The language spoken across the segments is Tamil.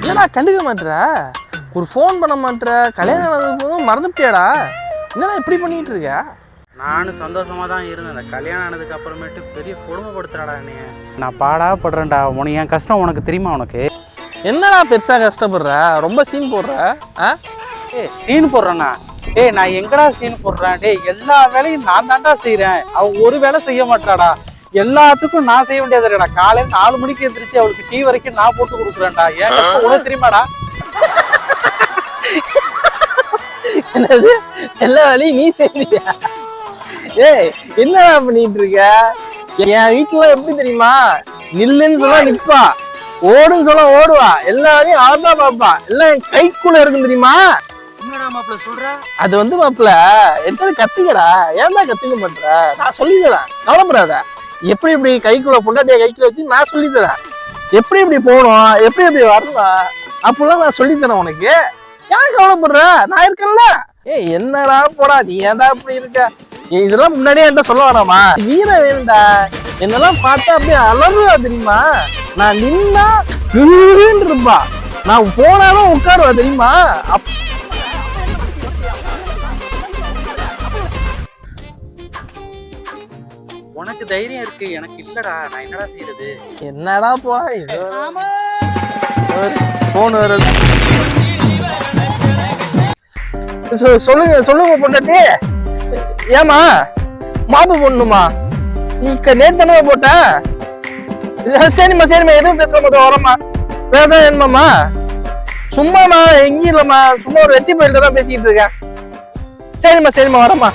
என்னடா கண்டுக்க மாட்ற ஒரு ஃபோன் பண்ண மாட்ற கல்யாணம் ஆனதுக்கு மறந்துட்டியாடா. என்னடா இப்படி பண்ணிட்டு இருக்க? நானும் சந்தோஷமா தான் இருந்தேன். அந்த கல்யாணம் ஆனதுக்கு அப்புறமேட்டு பெரிய கொடுமைப்படுத்துறாடா என்னைய. நான் பாடா படுறேன்டா. உனக்கு என் கஷ்டம் உனக்கு தெரியுமா உனக்கு? என்னடா பெருசா கஷ்டப்படுற? ரொம்ப சீன் போடுற? ஆ? ஏய் சீன் போடுறேண்ணா டேய் நான் எங்கடா சீன் போடுறேன்? டேய் எல்லா வேலையும் நான் தான்டா செய்றேன். அவ ஒரு வேலை செய்ய மாட்டாடா. எல்லாத்துக்கும் நான் செய்ய வேண்டியது இல்லடா காலையில நாலு மணிக்கு எந்திரிச்சு அவளுக்கு டீ வரைக்கும் நான் போட்டு கொடுக்குறேன்டா. ஏன் உனக்கு தெரியுமாடா? என்னது? எல்லா வேலையும் நீ செய்யறியா ஏய் என்னடா பண்ணிட்டு இருக்க? என் வீட்டுல எப்படி தெரியுமா? நில்லுன்னு சொல்ல நிப்பா. ஓடுன்னு சொல்ல ஓடுவா. எல்லா வேலையும் ஆபா பாப்பா எல்லாம் கைக்குள்ள இருக்கும் தெரியுமா? என்னடா சொல்ற? அது வந்து மாப்பிள என்னது கத்துக்கடா. ஏன்டா கத்துக்க மாட்ற? நான் சொல்லி தரேன் கவலைப்படாத. எப்படி இப்படி கைக்குள்ள பொண்டாட்டிய கைக்குள்ள வச்சு நான் சொல்லி தரேன் எப்படி இப்படி போகணும்? எப்படி எப்படி வரணும்? அப்படிலாம் நான் சொல்லி தரேன் உனக்கு. ஏன் கவலைப்படுற? நான் இருக்கேன்ல. ஏய் என்னடா போடா? நீ ஏன்டா இப்படி இருக்க? இதெல்லாம் முன்னாடியே என்கிட்ட சொல்ல வேணாமா? வீர வேணும்டா. என்னெல்லாம் பார்த்தா அப்படியே அலறுவா தெரியுமா? நான் நின்னா இருப்பா நான் போனாலும் உட்காருவா தெரியுமா? அப் உனக்கு தைரியம் இருக்கு. எனக்கு இல்லடா நான் என்னடா செய்யறது என்னடா போ போன் வருது சொல்லுங்க சொல்லுங்க பொண்டாட்டி. ஏமா மாப்பு போடணுமா நீ க- நேத்து தானே போட்ட? இது- சரிம்மா சரிம்மா எதுவும் பேச மாட்டோம் வரம்மா. வேற வேணுமாம்மா? சும்மாம்மா எங்கேயும் இல்லம்மா. சும்மா ஒரு வெட்டி போயிட்டு தான் பேசிக்கிட்டு இருக்கேன். சரிம்மா சரிம்மா வரம்மா.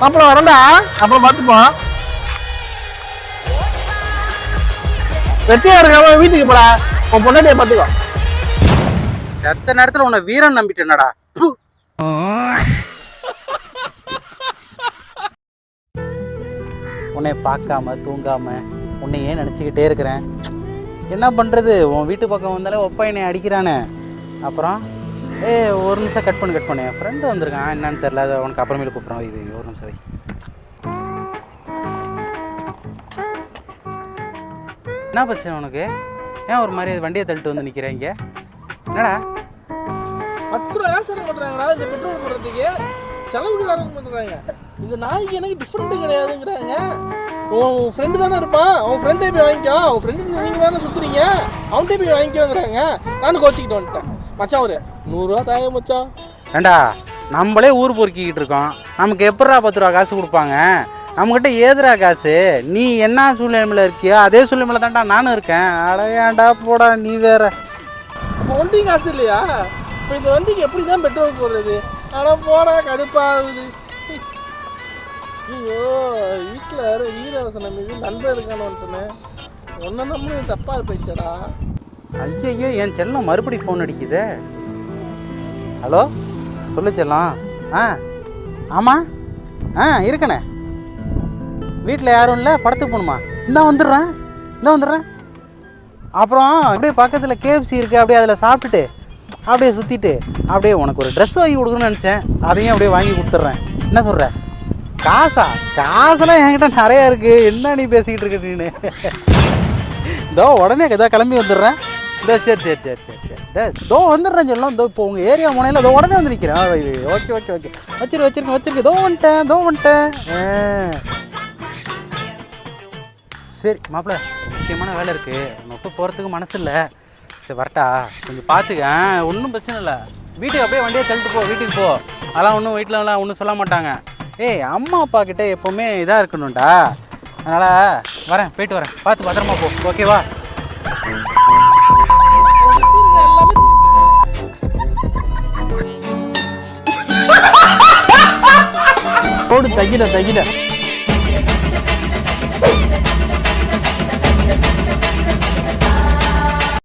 அப்புறம் வரேன்டா. அப்புறம் பார்த்துப்போம். வெட்டியா இருக்காம வீட்டுக்கு போடா. உன் பொண்டாட்டிய பாத்துக்கோ. செத்த நேரத்துல உன்னை வீரன் நம்பிட்டேனடா? உன்னை பார்க்காம தூங்காம ஏன் நினச்சிக்கிட்டே இருக்கிறேன். என்ன பண்ணுறது உன் வீட்டு பக்கம் வந்தாலே ஒப்பா என்னை அடிக்கிறானே. அப்புறம் ஏ ஒரு நிமிஷம் கட் பண்ணு கட் பண்ணு. என் ஃப்ரெண்டு வந்திருக்கான். என்னன்னு தெரில அதை உனக்கு அப்புறமேல கூப்பிட்றான். ஒரு நிமிஷம் வை. என்ன பிரச்சனை உனக்கு? ஏன் ஒரு மாதிரி வண்டியை தள்ளிட்டு வந்து நிற்கிறேன் இங்கே? என்னடா? பத்து ரூபா காசு பண்றாங்கடா இந்த பெட்ரோல் போடுறதுக்கு செலவுக்கு தானே பண்றாங்க. இந்த நாய்க்கு எனக்கு டிஃப்ரெண்ட் கிடையாதுங்கிறாங்க. உன் ஃப்ரெண்டு தானே இருப்பான். அவன் ஃப்ரெண்டே போய் வாங்கிக்கோ. அவன் ஃப்ரெண்டு நீங்க தானே சுத்துறீங்க. அவன்கிட்ட போய் வாங்கிக்கோங்கிறாங்க. நானும் கோச்சிக்கிட்டு வந்துட்டேன். மச்சான் ஒரு நூறுரூவா தாங்க மச்சான். ஏண்டா நம்மளே ஊர் பொறுக்கிக்கிட்டு இருக்கோம். நமக்கு எப்படிடா பத்து ரூபா காசு கொடுப்பாங்க? நம்மக்கிட்ட ஏதுடா காசு? நீ என்ன சூழ்நிலைமையில் இருக்கியோ அதே சூழ்நிலைமையில் தான்டா நானும் இருக்கேன். அட ஏன்டா போடா நீ வேற. அப்போ வண்டி காசு இல்லையா? இப்போ இந்த வண்டிக்கு எப்படி தான் பெட்ரோல் போடுறது? ஆனால் போடா கடுப்பாகுது. ஐயோ வீட்டில் வேற வீரவசனம் மீது நண்பர் இருக்கானு சொன்னேன். ஒன்றை நம்ம தப்பாக போயிட்டடா ஐயோ என் செல்லம் மறுபடி ஃபோன் அடிக்குதே. ஹலோ? சொல்லு செல்லம். ஆ. ஆமாம் ஆ இருக்கண்ணே வீட்டில் யாரும் இல்லை? படத்துக்கு போகணுமா? இந்தா வந்துடுறேன். இந்தா வந்துடுறேன். அப்புறம் அப்படியே பக்கத்தில் கேஎஃப்சி இருக்குது அப்படியே அதில் சாப்பிட்டுட்டு அப்படியே சுற்றிட்டு அப்படியே உனக்கு ஒரு ட்ரெஸ் வாங்கி கொடுக்கணும்னு நினச்சேன். அதையும் அப்படியே வாங்கி கொடுத்துட்றேன். என்ன சொல்கிற காசா? காசெல்லாம் என்கிட்ட நிறையா இருக்குது என்ன நீ பேசிக்கிட்டு இருக்க நீனு? இதோ உடனே ஏதோ கிளம்பி வந்துடுறேன். இதோ சரி சரி சரி சரி சரி. இதோ இதோ வந்துடுறேன் சொல்லலாம். இதோ இப்போ உங்கள் ஏரியா முனையில் இதோ உடனே வந்து நிற்கிறேன் ஓகே ஓகே ஓகே. வச்சிரு வச்சிருக்கேன் வச்சிருக்கேன். இதோ வந்துட்டேன் இதோ வந்துட்டேன். சரி மாப்பிள்ள முக்கியமான வேலை இருக்குது நொட்டு போகிறதுக்கு மனசு இல்லை சரி வரட்டா. கொஞ்சம் பார்த்துக்க ஒன்றும் பிரச்சனை இல்லை. வீட்டுக்கு அப்படியே வண்டியை தள்ளிட்டு போ வீட்டுக்கு போ. அதெல்லாம் ஒன்றும் வீட்டிலலாம் ஒன்றும் சொல்ல மாட்டாங்க. ஏய் அம்மா அப்பா கிட்டே எப்போவுமே இதாக இருக்கணும்டா. அதனால் வரேன் போயிட்டு வரேன். பார்த்து பத்திரமா போ. ஓகேவா போடு தகில தகில.